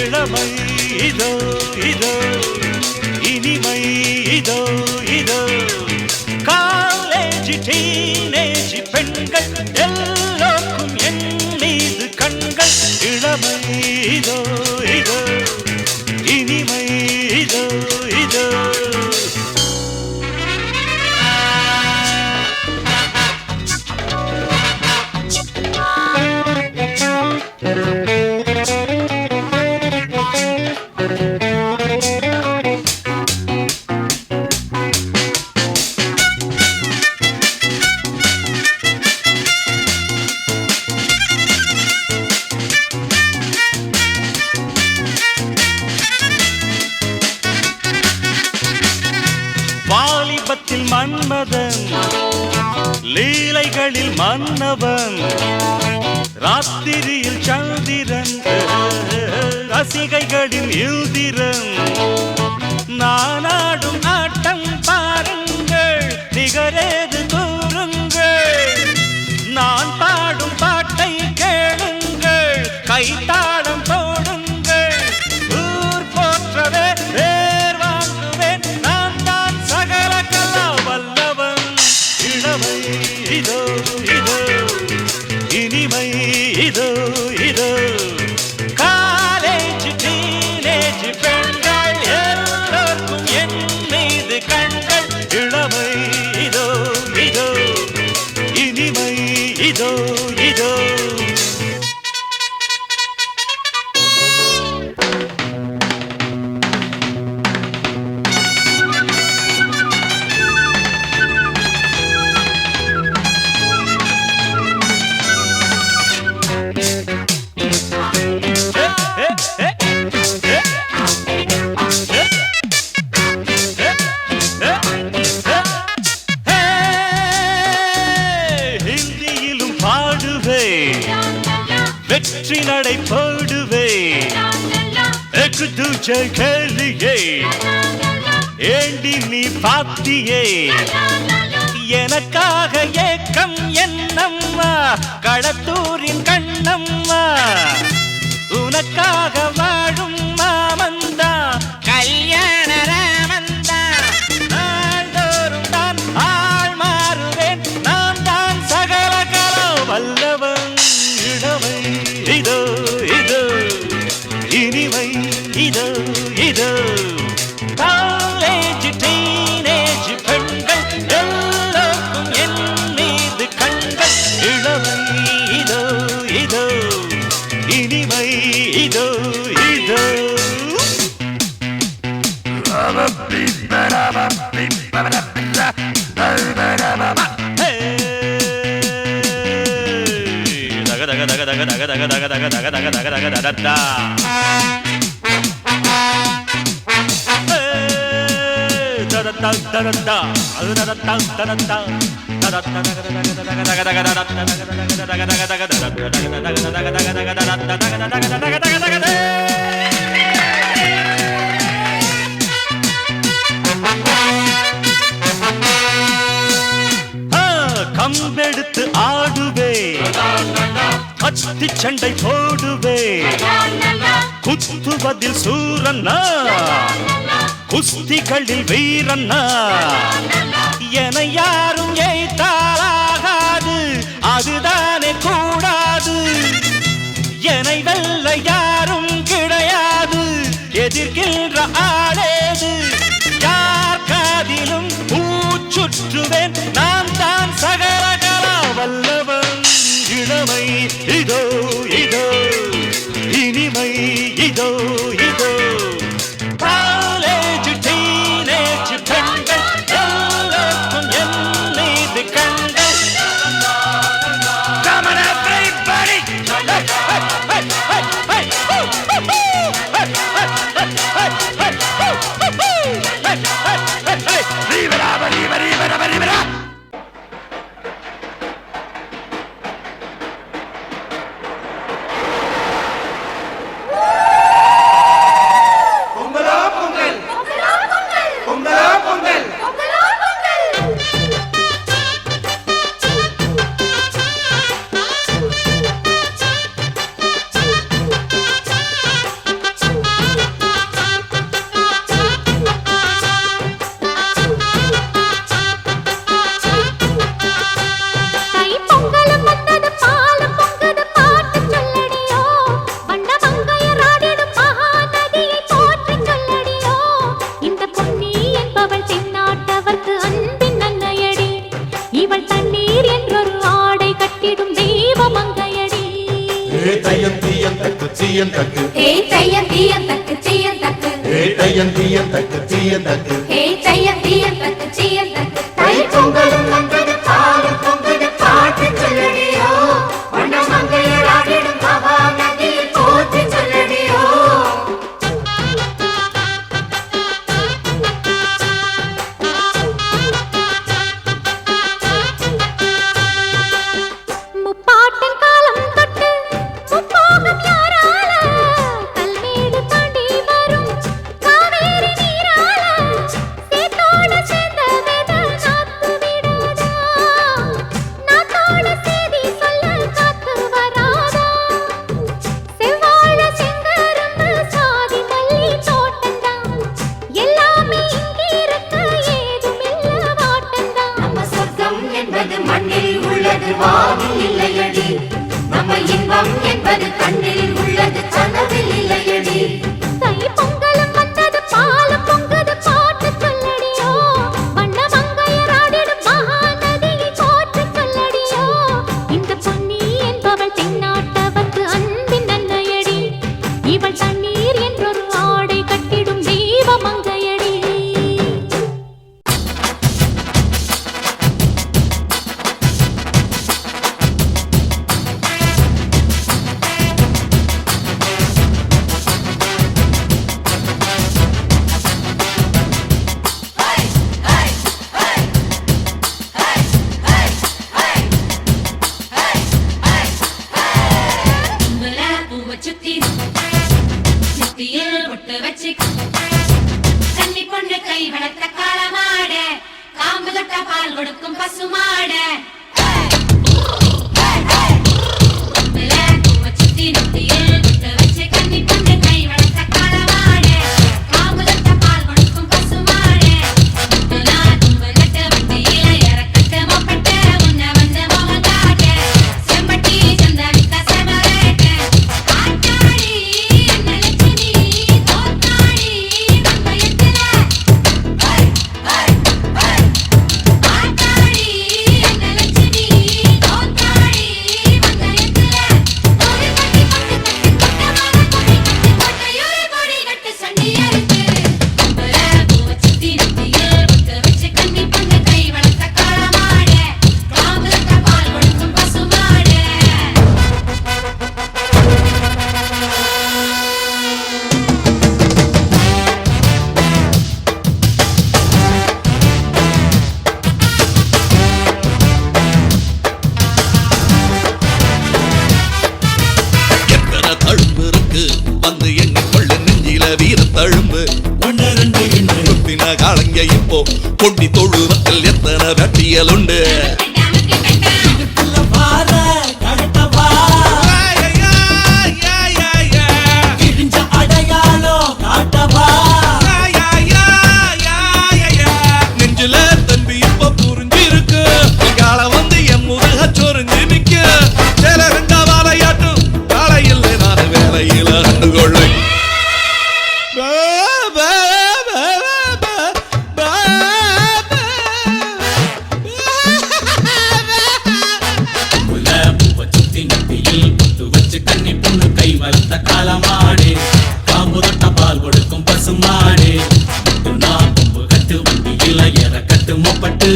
இளமை இதோ இதோ இனிமை இதோ அழகழியே ஏண்டி நீ பாத்தியே? எனக்காக ஏக்கம் என்னம்மா? களத்தூரின் கண்ணம்மா. உனக்காக வா கம்பெடுத்து ஆடுவே அத்தி சண்டை போடுவே. குத்துவதில் சூரன்னா குஸ்திகளில் வீரன்னா தீயன் தக்கு. ஏ தையன் தீயன் தக்கு தீயன் தக்கு தக்கு. மியூசிக் சல்லி பொண்ணு கை வளர்த்த காலமாட. காம்பு தொட்ட பால் கொடுக்கும் பசுமாட. காலங்க இப்போ கொண்டி தொழுவத்தில் எத்தனை வெட்டியல் உண்டு? மாடு பாம்பு தொட்ட பால் கொடுக்கும் பசுமாடு நான் கொம்பு கட்டு வண்டியில் எற கட்டு முப்பட்டு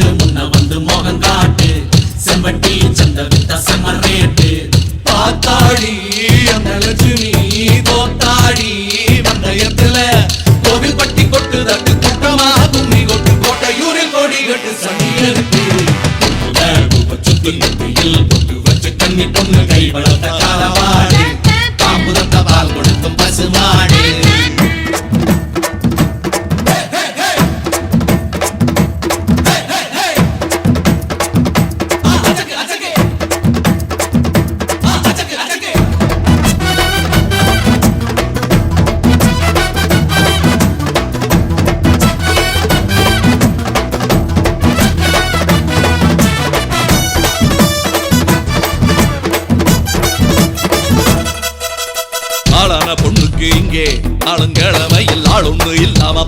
இல்லாம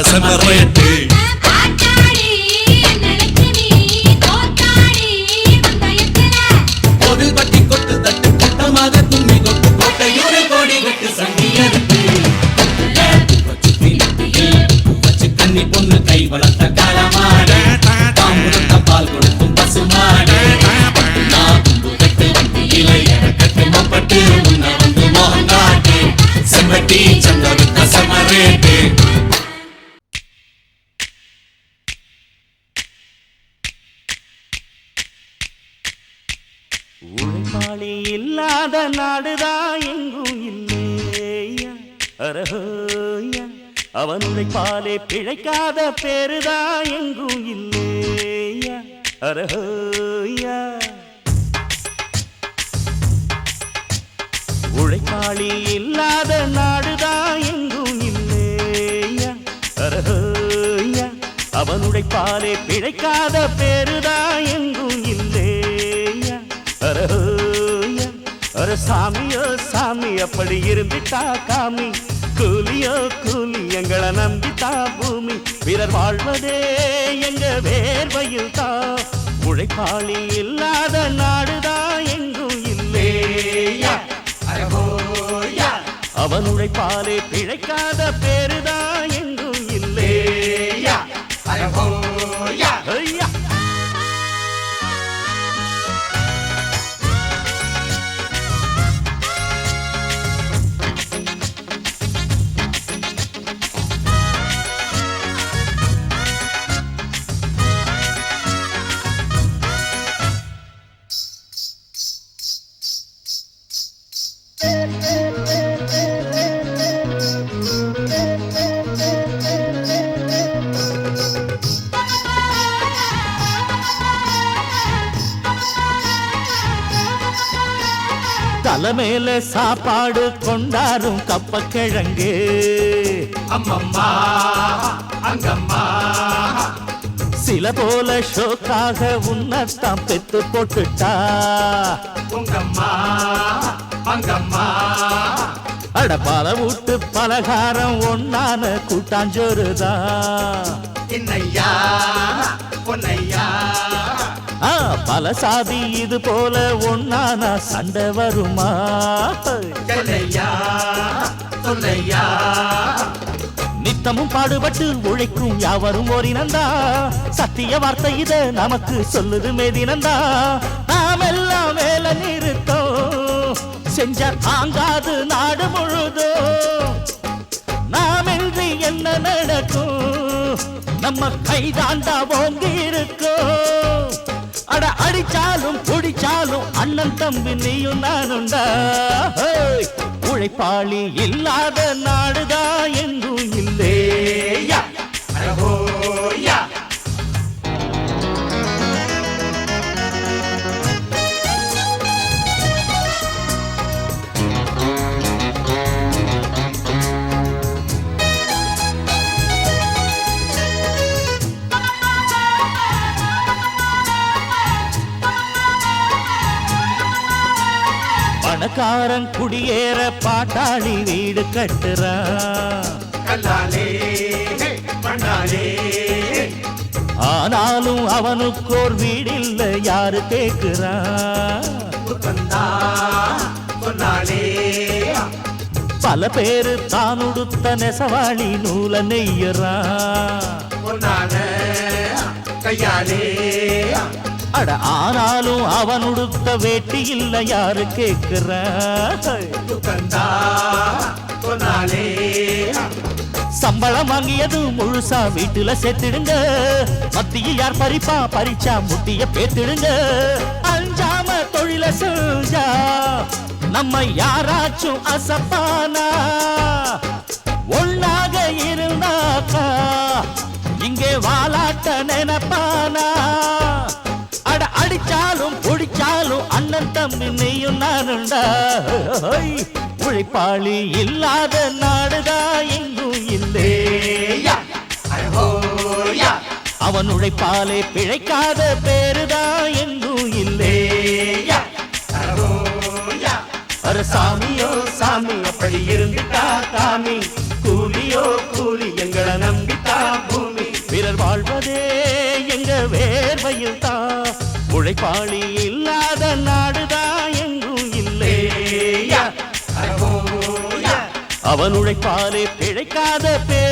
சந்தருத்த நாடுதா எங்கும் இல்லையா? அரஹோயா அவன் உழைப்பாலே பிழைக்காத பேருதா எங்கும் இல்லையா? அரஹோயா. உழைப்பாளி இல்லாத நாடுதா எங்கும் இல்லையா? அரஹோயா அவன் உழைப்பாலே பிழைக்காத பேருதா எங்கும் அர சாமியோ சாமி அப்படி இருந்துட்டா காமி. கூலியோ கூலி எங்களை நம்பித்தா பூமி. பிறர் வாழ்வதே எங்க வேர்வையில் தான். உழைப்பாளி இல்லாத நாடுதான் எங்கும் இல்லையா அவன் உழைப்பாலே பிழைக்காத பேருதான் தலைமையில சாப்பாடு கொண்டாரும் கப்ப கிழங்கு அம்மம்மா அங்கம்மா. சில போல ஷோக்காக உன்னத்தான் பெத்து போட்டுட்டா. உங்கம்மா அங்கம்மா. அட பல வீட்டு பலகாரம் ஒன்னான கூட்டாஞ்சோறுதான். இன்னையா பொன்னையா. பல சாதி இது போல ஒன்னான சண்டை வருமா? செல்லையா? சொல்லையா? நித்தமும் பாடுபட்டு உழைக்கும் யாவரும் ஓரினந்தா. சத்திய வார்த்தை இத நமக்கு சொல்லுது மேதினந்தா நாம் எல்லாம் வேலை நிறுத்தோம் செஞ்ச தாங்காது நாடு முழுதும் நாமின்றி என்ன நடக்கும்? நம்ம கைதாண்டா ஓங்கி இருக்கும் அட அடிச்சாலும் துடிச்சாலும் அண்ணன் தம்பி நீயும் நானுண்டா உழைப்பாளி இல்லாத நாடுதான் எங்கும் இல்லையா? பணக்காரன் குடியேற பாட்டாளி வீடு மண்ணாலே ஆனாலும் அவனுக்கோர் வீடில்ல யாரு கேக்குறான் புத்தந்தா சொன்னாலே பல பேரு தான் உடுத்த நெசவாளி நூல பொன்னான கையாலே அட ஆனாலும் அவன் உடுத்த வேட்டி இல்ல யாரு சொன்னாலே சம்பளம் வாங்கியதும் முழுசா வீட்டுல சேர்த்துடுங்க. மத்திய யார் பறிப்பா? பறிச்சா முட்டிய பேத்திடுங்க. அஞ்சாம தொழில செஞ்சா நம்ம யாராச்சும் அசப்பானா? ஒன்னாக இருந்தாக்கா இங்கே வாலாட்ட நினைப்பானா? அடிச்சாலும் பிடிச்சாலும் அண்ணன் தம்பி நீயும் நானுண்டா உழைப்பாளி இல்லாத நாடுதா எங்கும் இல்லேயா அவன் உழைப்பாலே பிழைக்காத பேருதா எங்கும் இல்லேயா அரஹோயா சாமியோ சாமி அப்படி இருந்துட்டா சாமி கூலியோ கூலி எங்களை நம்பித்தா உழைப்பாளி இல்லாத நாடுதா எங்கும் அரஹோயா அவன் உழைப்பாலே பிழைக்காத பேருதா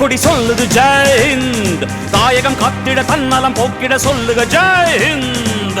கொடி சொல்லுது ஜெயந்த் தாயகம் காத்திட தன்னலம் போக்கிட சொல்லுக ஜெயந்த்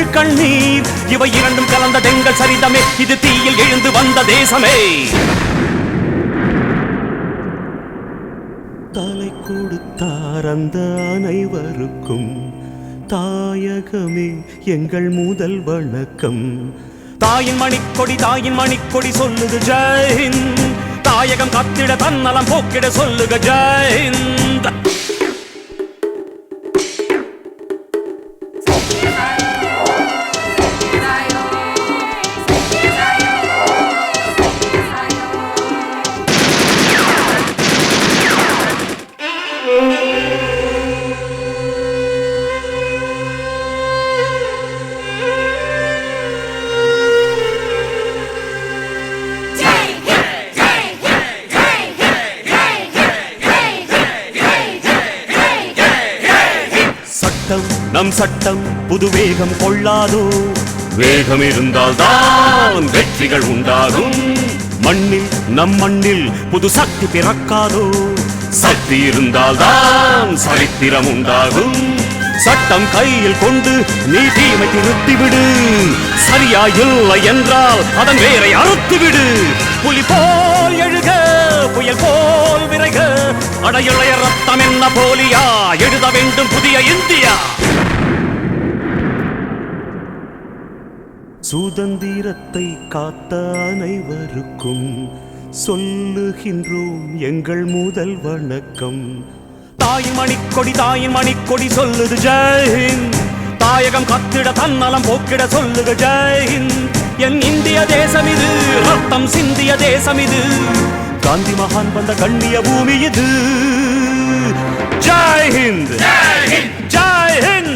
கண்ணீர். இவை இரண்டும் கலந்த தெங்கள் சரிதமே. இது தீயில் எழுந்து வந்த தேசமே. தலை கொடுத்தார் அந்த அனைவருக்கும். தாயகமே எங்கள் முதல் வணக்கம். தாயின் மணிக்கொடி தாயின் மணிக்கொடி சொல்லுது ஜெயஹிந்த் தாயகம் காத்திட தன்னலம் போக்கிட சொல்லுக ஜெயஹிந்த் நம் சட்டம் புது வேகம் கொள்ளாதோ? வேகம் இருந்தால் தான் வெற்றிகள் உண்டாகும். மண்ணில் நம் மண்ணில் புது சக்தி பிறக்காதோ? சக்தி இருந்தால் தான் சரித்திரம் உண்டாகும். சட்டம் கையில் கொண்டு நீ தீமை திருத்திவிடு. சரியா இல்லை என்றால் அதன் வேரை அறுத்துவிடு. புலி போல் எழுக புயல் போல் விரைக. அடையுளைய ரத்தம் என்ன போலியா? எழுத வேண்டும் புதிய இந்தியா. சுதந்திரத்தை காத்த அனைவருக்கும் சொல்லுகின்றோம் எங்கள் முதல் வணக்கம். தாயின் மணிக்கொடி தாயின் மணிக்கொடி சொல்லுது ஜெய்ஹிந்த் தாயகம் கத்திட தன்னலம் போக்கிட சொல்லுக ஜெய்ஹிந்த் என் இந்திய தேசம் இது ரத்தம் சிந்திய தேசம் இது. காந்தி மகான் வந்த கண்ணிய பூமி இது. ஜெய்ஹிந்த் ஜெய்ஹிந்த்